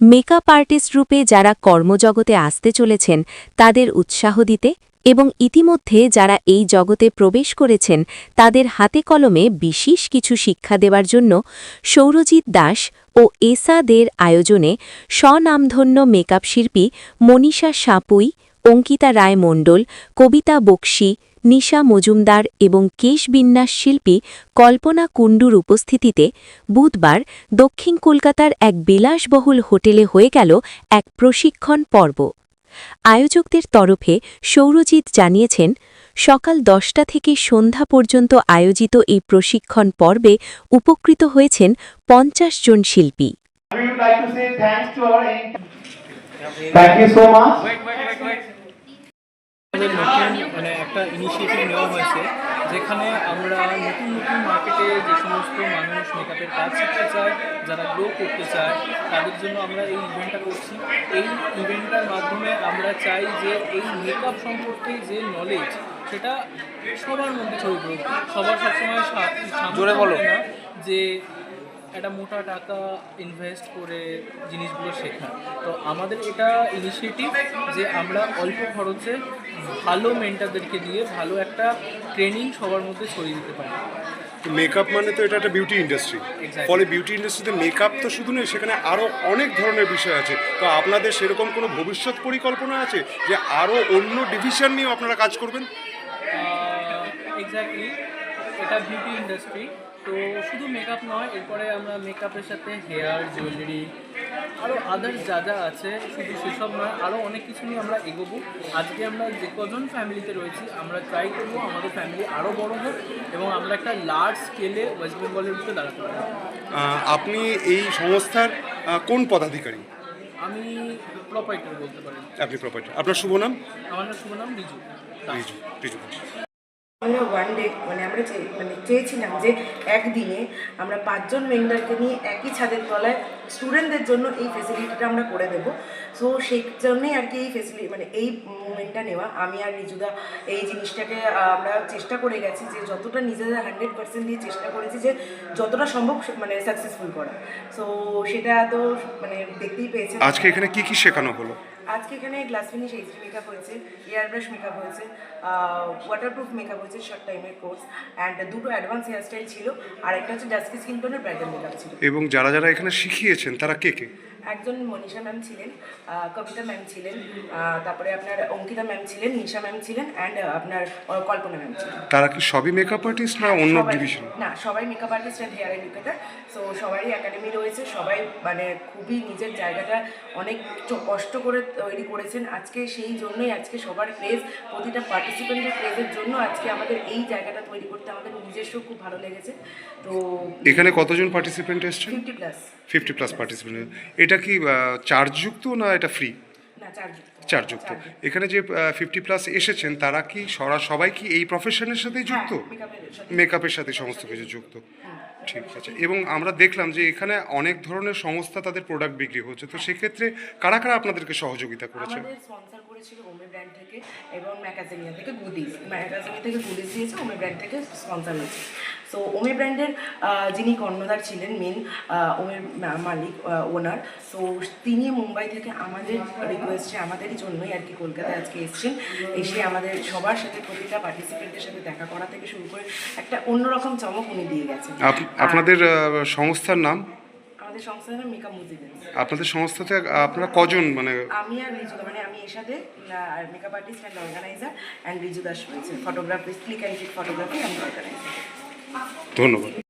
Makeup artist রূপে যারা কর্মজগতে আসতে চলেছেন, তাদের উৎসাহ দিতে এবং ইতিমধ্যে যারা এই জগতে প্রবেশ করেছেন, তাদের হাতে কলমে বিশেষ কিছু শিক্ষা দেওয়ার জন্য সৌরজিৎ দাস ও এসা দের আয়োজনে স্বনামধন্য মেকআপ শিল্পী মনীষা সাপুই, অঙ্কিতা রায় মণ্ডল, কবিতা বক্সি নিশা মজুমদার এবং কেশবিন্যাস শিল্পী কল্পনা কুণ্ডুর উপস্থিতিতে বুধবার দক্ষিণ কলকাতার এক বিলাসবহুল হোটেলে হয়ে গেল এক প্রশিক্ষণ পর্ব আয়োজকদের তরফে সৌরজিৎ জানিয়েছেন সকাল দশটা থেকে সন্ধ্যা পর্যন্ত আয়োজিত এই প্রশিক্ষণ পর্বে উপকৃত হয়েছেন পঞ্চাশ জন শিল্পী. Thank you so much. আমাদের নতুন মানে একটা ইনিশিয়েটিভ নেওয়া হয়েছে যেখানে আমরা নতুন নতুন মার্কেটে যে সমস্ত মানুষ মেকআপের কাজ শিখতে চায় যারা গ্রো করতে চায় তাদের জন্য আমরা এই ইভেন্টটা করছি। এই ইভেন্টটার মাধ্যমে আমরা চাই যে এই মেকআপ সম্পর্কে যে নলেজ সেটা সবার মধ্যে ছড়িয়ে পড়ুক। সবার সবসময় জোরে বলো। না যে একটা মোটা টাকা ইনভেস্ট করে জিনিসগুলো শেখা তো আমাদের এটা ইনিশিয়েটিভ যে আমরা অল্প খরচে ভালো মেন্টারদেরকে দিয়ে ভালো একটা ট্রেনিং সবার মধ্যে ছড়িয়ে দিতে পারি। মেকআপ মানে তো এটা একটা বিউটি ইন্ডাস্ট্রি ফলে বিউটি ইন্ডাস্ট্রিতে মেকআপ তো শুধু নয় সেখানে আরও অনেক ধরনের বিষয় আছে। তো আপনাদের সেরকম কোনো ভবিষ্যৎ পরিকল্পনা আছে যে আরও অন্য ডিভিশন নিয়ে আপনারা কাজ করবেন? এক্স্যাক্টলি এটা বিউটি ইন্ডাস্ট্রি তো শুধু মেকআপ নয় এরপরে আমরা মেকআপের সাথে হেয়ার জুয়েলারি আরও আদার্স যা যা আছে শুধু সেসব নয় আরও অনেক কিছু নিয়ে আমরা এগোবো। আজকে আমরা যে কজন ফ্যামিলিতে রয়েছি আমরা ট্রাই করব আমাদের ফ্যামিলি আরও বড় হোক এবং আমরা একটা লার্জ স্কেলে ওয়েস্ট বেঙ্গলের ভিতরে দাঁড়াতে পারি আপনি এই সংস্থার কোন পদাধিকারী? আমি প্রপাইটার বলতে পারি। আপনি প্রপার্টি আপনার শুভ নাম? আমার নাম শুভ নাম রিজু। রিজু রিজু। আমরা ওয়ান ডে মানে আমরা মানে চেয়েছিলাম যে একদিনে আমরা পাঁচজন মেন্টারকে নিয়ে একই ছাদের তলায় স্টুডেন্টদের জন্য এই ফেসিলিটিটা আমরা করে দেব। সো সেই জন্যই আর কি এই ফেসিলিটি মানে এই মুভমেন্টটা নেওয়া। আমি আর রিজুদা এই জিনিসটাকে আমরা চেষ্টা করে গেছি যে যতটা নিজেদের হান্ড্রেড পার্সেন্ট দিয়ে চেষ্টা করেছি যে যতটা সম্ভব মানে সাকসেসফুল করা। সো সেটা তো মানে দেখতেই পেয়েছেন। আজকে এখানে কি কি শেখানো হলো? আজকে এখানে গ্লাস ফিনিশ এইচ মেকআপ হয়েছে এয়ার ব্রাশ মেকআপ হয়েছে ওয়াটারপ্রুফ মেকআপ হয়েছে শর্ট টাইমের কোর্স অ্যান্ড দুটো অ্যাডভান্স হেয়ারস্টাইল ছিল আর একটা হচ্ছে ডাস্কি স্কিন টোনের ব্রাইডাল মেকআপ ছিল। এবং যারা যারা এখানে শিখিয়েছেন, তারা কে কে? একজন মনীষা ম্যাম ছিলেন কবিতা ম্যাম ছিলেন তারপরে আপনার অঙ্কিতা ম্যাম ছিলেন নিশা ম্যাম ছিলেন অ্যান্ড আপনার কল্পনা ম্যাম ছিলেন। তারা কি সবই মেকআপ আর্টিস্ট না অন্য ডিভিশন না সবাই makeup artist and hair educator so সবারই একাডেমি রয়েছে সবাই মানে খুবই নিজের জায়গাটা অনেক কষ্ট করে তৈরি করেছেন। আজকে সেই জন্যই আজকে সবার ক্রেজ প্রতিটা পার্টিসিপেন্টের ক্রেজের জন্য আজকে আমাদের এই জায়গাটা তৈরি করতে আমাদের নিজস্ব খুব ভালো লেগেছে। তো এখানে কতজন পার্টিসিপেন্ট এসছেন? Fifty plus fifty plus participant এটা কি চার্জযুক্ত না এটা ফ্রি চার্জযুক্ত। এখানে যে ফিফটি প্লাস এসেছেন তারা কি সরা সবাই কি এই প্রফেশনের সাথেই যুক্ত? মেকআপের সাথে সমস্ত কিছু যুক্ত। ঠিক আছে। এবং আমরা দেখলাম যে এখানে অনেক ধরনের সংস্থা তাদের প্রোডাক্ট বিক্রি হচ্ছে। তো সেক্ষেত্রে কারা কারা আপনাদেরকে সহযোগিতা করেছে? করেছিল ওমে ব্র্যান্ড থেকে এবং ম্যাগাজিনিয়া থেকে গুডিজ ম্যাগাজিনিয়া থেকে গুদিস দিয়েছে ওমে ব্র্যান্ড থেকে স্পন্সর হয়েছে। সো ওমে ব্র্যান্ডের যিনি কর্ণধার ছিলেন মেন ওমের মালিক ওনার সো তিনি মুম্বাই থেকে আমাদের রিকোয়েস্টে আমাদেরই জন্যই আর কি কলকাতায় আজকে এসেছেন। এসে আমাদের সবার সাথে প্রতিটা পার্টিসিপেন্টের সাথে দেখা করা থেকে শুরু করে একটা অন্যরকম চমক উনি দিয়ে গেছেন। আপনাদের সংস্থার নাম? আমাদের সংস্থার নাম মেকআপ মুজিবেন্স আপনাদের সংস্থাতে আপনারা কজন মানে? আমি আর রিজু মানে আমি এর সাথে makeup artist and organiser and Riju Das রয়েছে। Photography click and click photography and organiser ধন্যবাদ।